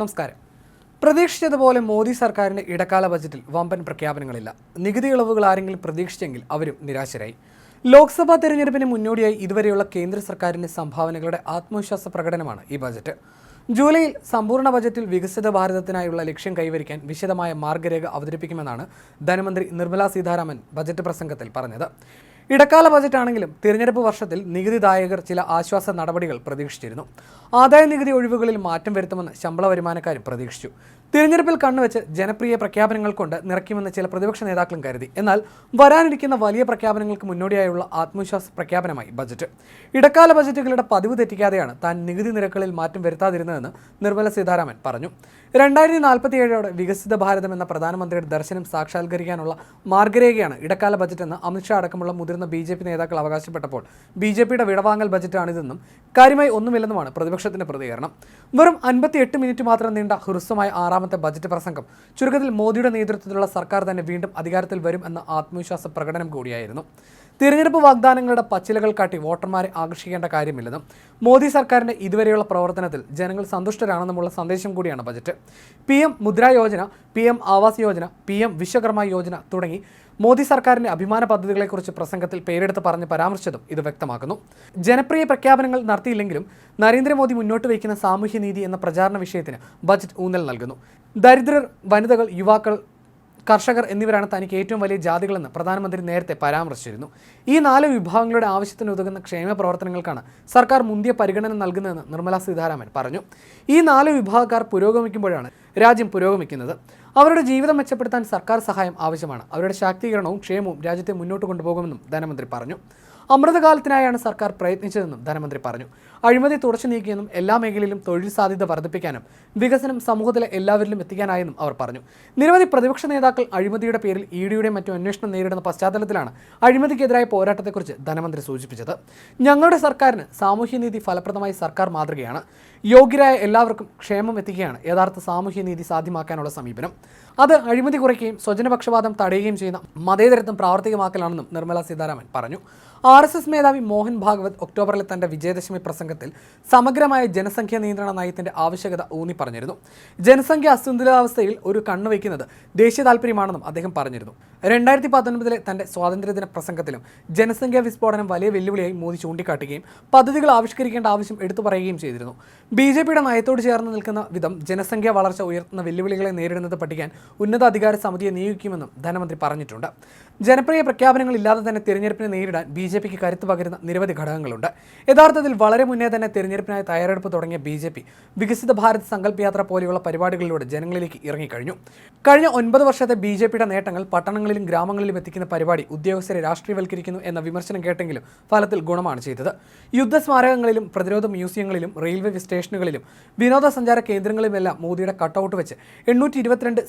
നമസ്കാരം. പ്രതീക്ഷിച്ചതുപോലെ മോദി സർക്കാരിന്റെ ഇടക്കാല ബജറ്റിൽ വമ്പൻ പ്രഖ്യാപനങ്ങളില്ല. നികുതി ഇളവുകൾ ആരെങ്കിലും പ്രതീക്ഷിച്ചെങ്കിൽ അവരും നിരാശരായി. ലോക്സഭാ തെരഞ്ഞെടുപ്പിന് മുന്നോടിയായി ഇതുവരെയുള്ള കേന്ദ്ര സർക്കാരിന്റെ സംഭാവനകളുടെ ആത്മവിശ്വാസ പ്രകടനമാണ് ഈ ബജറ്റ്. ജൂലൈയിൽ സമ്പൂർണ ബജറ്റിൽ വികസിത ഭാരതത്തിനായുള്ള ലക്ഷ്യം കൈവരിക്കാൻ വിശദമായ മാർഗരേഖ അവതരിപ്പിക്കുമെന്നാണ് ധനമന്ത്രി നിർമ്മലാ സീതാരാമൻ ബജറ്റ് പ്രസംഗത്തിൽ പറഞ്ഞത്. ഇടക്കാല ബജറ്റാണെങ്കിലും തിരഞ്ഞെടുപ്പ് വർഷത്തിൽ നികുതിദായകർ ചില ആശ്വാസ നടപടികൾ പ്രതീക്ഷിച്ചിരുന്നു. ആദായ നികുതി ഒഴിവുകളിൽ മാറ്റം വരുത്തുമെന്ന് ശമ്പള വരുമാനക്കാരും പ്രതീക്ഷിച്ചു. തിരഞ്ഞെടുപ്പിൽ കണ്ണുവെച്ച് ജനപ്രിയ പ്രഖ്യാപനങ്ങൾ കൊണ്ട് നിറയ്ക്കുമെന്ന് ചില പ്രതിപക്ഷ നേതാക്കളും കരുതി. എന്നാൽ വരാനിരിക്കുന്ന വലിയ പ്രഖ്യാപനങ്ങൾക്ക് മുന്നോടിയായുള്ള ആത്മവിശ്വാസ പ്രഖ്യാപനമായി ബജറ്റ്. ഇടക്കാല ബജറ്റുകളുടെ പതിവ് തെറ്റിക്കാതെയാണ് താൻ നികുതി നിരക്കുകളിൽ മാറ്റം വരുത്താതിരുന്നതെന്ന് നിർമ്മല സീതാരാമൻ പറഞ്ഞു. രണ്ടായിരത്തി നാൽപ്പത്തിയേഴോടെ വികസിത ഭാരതം എന്ന പ്രധാനമന്ത്രിയുടെ ദർശനം സാക്ഷാത്കരിക്കാനുള്ള മാർഗരേഖയാണ് ഇടക്കാല ബജറ്റെന്ന് അമിത്ഷാ അടക്കമുള്ള മുതിർന്ന ബി ജെ പി നേതാക്കൾ അവകാശപ്പെട്ടപ്പോൾ ബി ജെ പിയുടെ വിടവാങ്ങൽ ബജറ്റാണിതെന്നും കാര്യമായി ഒന്നുമില്ലെന്നുമാണ് പ്രതിപക്ഷത്തിന്റെ പ്രതികരണം. വെറും അൻപത്തിയെട്ട് മിനിറ്റ് മാത്രം നീണ്ട ഹ്രസ്വമായ ആറാമത്തെ ബജറ്റ് പ്രസംഗം ചുരുക്കത്തിൽ മോദിയുടെ നേതൃത്വത്തിലുള്ള സർക്കാർ തന്നെ വീണ്ടും അധികാരത്തിൽ വരും എന്ന ആത്മവിശ്വാസ പ്രകടനം കൂടിയായിരുന്നു. തിരഞ്ഞെടുപ്പ് വാഗ്ദാനങ്ങളുടെ പച്ചിലകൾ കാട്ടി വോട്ടർമാരെ ആകർഷിക്കേണ്ട കാര്യമില്ലെന്നും മോദി സർക്കാരിന്റെ ഇതുവരെയുള്ള പ്രവർത്തനത്തിൽ ജനങ്ങൾ സന്തുഷ്ടരാണെന്നുമുള്ള സന്ദേശം കൂടിയാണ് budget. P M Mudra Yojana P M Awas Yojana P M Vishwakarma Yojana തുടങ്ങി മോദി സർക്കാരിന്റെ അഭിമാന പദ്ധതികളെക്കുറിച്ച് പ്രസംഗത്തിൽ പേരെടുത്ത് പറഞ്ഞ് പരാമർശിച്ചതും ഇത് വ്യക്തമാക്കുന്നു. ജനപ്രിയ പ്രഖ്യാപനങ്ങൾ നടത്തിയില്ലെങ്കിലും നരേന്ദ്രമോദി മുന്നോട്ട് വയ്ക്കുന്ന സാമൂഹ്യനീതി എന്ന പ്രചാരണ വിഷയത്തിന് ബജറ്റ് ഊന്നൽ നൽകുന്നു. ദരിദ്രർ വനിതകൾ യുവാക്കൾ കർഷകർ എന്നിവരാണ് തനിക്ക് ഏറ്റവും വലിയ ജാതികളെന്ന് പ്രധാനമന്ത്രി നേരത്തെ പരാമർശിച്ചിരുന്നു. ഈ നാല് വിഭാഗങ്ങളുടെ ആവശ്യത്തിന് ഉതകുന്ന ക്ഷേമ പ്രവർത്തനങ്ങൾക്കാണ് സർക്കാർ മുന്തിയ പരിഗണന നൽകുന്നതെന്ന് നിർമ്മലാ സീതാരാമൻ പറഞ്ഞു. ഈ നാല് വിഭാഗക്കാർ പുരോഗമിക്കുമ്പോഴാണ് രാജ്യം പുരോഗമിക്കുന്നത്. അവരുടെ ജീവിതം മെച്ചപ്പെടുത്താൻ സർക്കാർ സഹായം ആവശ്യമാണ്. അവരുടെ ശാക്തീകരണവും ക്ഷേമവും രാജ്യത്തെ മുന്നോട്ട് കൊണ്ടുപോകുമെന്നും ധനമന്ത്രി പറഞ്ഞു. അമൃതകാലത്തിനായാണ് സർക്കാർ പ്രയത്നിച്ചതെന്നും ധനമന്ത്രി പറഞ്ഞു. അഴിമതി തുടച്ചു നീക്കിയെന്നും എല്ലാ മേഖലയിലും തൊഴിൽ സാധ്യത വർദ്ധിപ്പിക്കാനും വികസനം സമൂഹത്തിലെ എല്ലാവരിലും എത്തിക്കാനായെന്നും അവർ പറഞ്ഞു. നിരവധി പ്രതിപക്ഷ നേതാക്കൾ അഴിമതിയുടെ പേരിൽ ഇ ഡിയുടെ മറ്റും അന്വേഷണം നേരിടുന്ന പശ്ചാത്തലത്തിലാണ് അഴിമതിക്കെതിരായ പോരാട്ടത്തെക്കുറിച്ച് ധനമന്ത്രി സൂചിപ്പിച്ചത്. ഞങ്ങളുടെ സർക്കാരിന് സാമൂഹ്യനീതി ഫലപ്രദമായി സർക്കാർ മാതൃകയാണ്. യോഗ്യരായ എല്ലാവർക്കും ക്ഷേമം എത്തിക്കുകയാണ് യഥാർത്ഥ സാമൂഹ്യനീതി സാധ്യമാക്കാനുള്ള സമീപനം. അത് അഴിമതി കുറയ്ക്കുകയും സ്വജനപക്ഷപാതം തടയുകയും ചെയ്യുന്ന മതേതരത്വം പ്രാവർത്തികമാക്കലാണെന്നും നിർമ്മലാ സീതാരാമൻ പറഞ്ഞു. ആർ എസ് എസ് മേധാവി മോഹൻ ഭാഗവത് ഒക്ടോബറിലെ തന്റെ വിജയദശമി പ്രസംഗത്തിൽ സമഗ്രമായ ജനസംഖ്യാ നിയന്ത്രണ നയത്തിന്റെ ആവശ്യകത ഊന്നി പറഞ്ഞിരുന്നു. ജനസംഖ്യ അസന്തുലിതാവസ്ഥയിൽ ഒരു കണ്ണുവയ്ക്കുന്നത് ദേശീയ താല്പര്യമാണെന്നും അദ്ദേഹം പറഞ്ഞിരുന്നു. രണ്ടായിരത്തി പത്തൊൻപതിലെ തന്റെ സ്വാതന്ത്ര്യദിന പ്രസംഗത്തിലും ജനസംഖ്യാ വിസ്ഫോടനം വലിയ വെല്ലുവിളിയായി മോദി ചൂണ്ടിക്കാട്ടുകയും പദ്ധതികൾ ആവിഷ്കരിക്കേണ്ട ആവശ്യം എടുത്തു പറയുകയും ചെയ്തിരുന്നു. ബി ജെ പിയുടെ നയത്തോട് ചേർന്ന് നിൽക്കുന്ന വിധം ജനസംഖ്യാ വളർച്ച ഉയർത്തുന്ന വെല്ലുവിളികളെ നേരിടുന്നത് പഠിക്കാൻ ഉന്നതാധികാര സമിതിയെ നിയോഗിക്കുമെന്നും ധനമന്ത്രി പറഞ്ഞിട്ടുണ്ട്. ജനപ്രിയ പ്രഖ്യാപനങ്ങൾ ഇല്ലാതെ തന്നെ തിരഞ്ഞെടുപ്പിനെ നേരിടാൻ ബി ജെ പിക്ക് കരുത്ത് പകരുന്ന നിരവധി ഘടകങ്ങളുണ്ട്. യഥാർത്ഥത്തിൽ വളരെ മുന്നേ തന്നെ തിരഞ്ഞെടുപ്പിനായി തയ്യാറെടുപ്പ് തുടങ്ങിയ ബി ജെ പി വികസിത ഭാരത് സങ്കല്പ് യാത്ര പോലെയുള്ള പരിപാടികളിലൂടെ ജനങ്ങളിലേക്ക് ഇറങ്ങിക്കഴിഞ്ഞു. കഴിഞ്ഞ ഒൻപത് വർഷത്തെ ബി ജെ പിയുടെ നേട്ടങ്ങൾ പട്ടണങ്ങളിലും ഗ്രാമങ്ങളിലും എത്തിക്കുന്ന പരിപാടി ഉദ്യോഗസ്ഥരെ രാഷ്ട്രീയവൽക്കരിക്കുന്നു എന്ന വിമർശനം കേട്ടെങ്കിലും ഫലത്തിൽ ഗുണമാണ് ചെയ്തത്. യുദ്ധസ്മാരകങ്ങളിലും പ്രതിരോധ മ്യൂസിയങ്ങളിലും റെയിൽവേ സ്റ്റേഷനുകളിലും വിനോദസഞ്ചാര കേന്ദ്രങ്ങളിലുമെല്ലാം മോദിയുടെ കട്ടൗട്ട് വെച്ച് എണ്ണൂറ്റി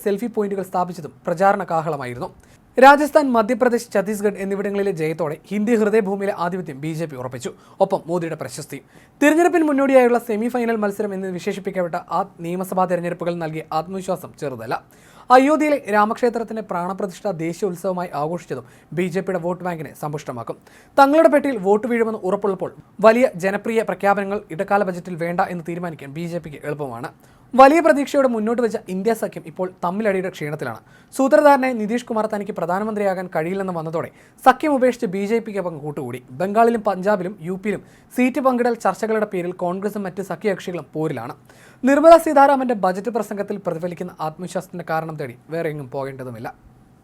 സെൽഫി പോയിന്റുകൾ സ്ഥാപിച്ചതും പ്രചാരണ കാഹളമായിരുന്നു. രാജസ്ഥാൻ മധ്യപ്രദേശ് ഛത്തീസ്ഗഡ് എന്നിവിടങ്ങളിലെ ജയത്തോടെ ഹിന്ദി ഹൃദയഭൂമിയിലെ ആധിപത്യം ബി ജെ പി ഉറപ്പിച്ചു. ഒപ്പം മോദിയുടെ പ്രശസ്തി. തിരഞ്ഞെടുപ്പിന് മുന്നോടിയായുള്ള സെമിഫൈനൽ മത്സരം എന്ന് വിശേഷിപ്പിക്കപ്പെട്ട ആ നിയമസഭാ തെരഞ്ഞെടുപ്പുകൾ നൽകിയ ആത്മവിശ്വാസം ചെറുതല്ല. അയോധ്യയിലെ രാമക്ഷേത്രത്തിന്റെ പ്രാണപ്രതിഷ്ഠ ദേശീയ ഉത്സവമായി ആഘോഷിച്ചതും ബി ജെ പിയുടെ വോട്ട് ബാങ്കിനെ സമ്പുഷ്ടമാക്കും. തങ്ങളുടെ പെട്ടിയിൽ വോട്ട് വീഴുമെന്ന് ഉറപ്പുള്ളപ്പോൾ വലിയ ജനപ്രിയ പ്രഖ്യാപനങ്ങൾ ഇടക്കാല ബജറ്റിൽ വേണ്ട എന്ന് തീരുമാനിക്കാൻ ബി ജെ പിക്ക് എളുപ്പമാണ്. വലിയ പ്രതീക്ഷയോടെ മുന്നോട്ട് വെച്ച ഇന്ത്യ സഖ്യം ഇപ്പോൾ തമ്മിലടിയുടെ ക്ഷീണത്തിലാണ്. സൂത്രധാരനെ നിതീഷ് കുമാർ തനിക്ക് പ്രധാനമന്ത്രിയാകാൻ കഴിയില്ലെന്ന് വന്നതോടെ സഖ്യം ഉപേക്ഷിച്ച് ബി ജെ പിക്കൊപ്പം കൂട്ടുകൂടി. ബംഗാളിലും പഞ്ചാബിലും യു പിയിലും സീറ്റ് പങ്കിടൽ ചർച്ചകളുടെ പേരിൽ കോൺഗ്രസും മറ്റ് സഖ്യകക്ഷികളും പോരിലാണ്. നിർമ്മല സീതാരാമന്റെ ബജറ്റ് പ്രസംഗത്തിൽ പ്രതിഫലിക്കുന്ന ആത്മവിശ്വാസത്തിന്റെ കാരണം തേടി വേറെ എങ്ങും പോകേണ്ടതുമില്ല.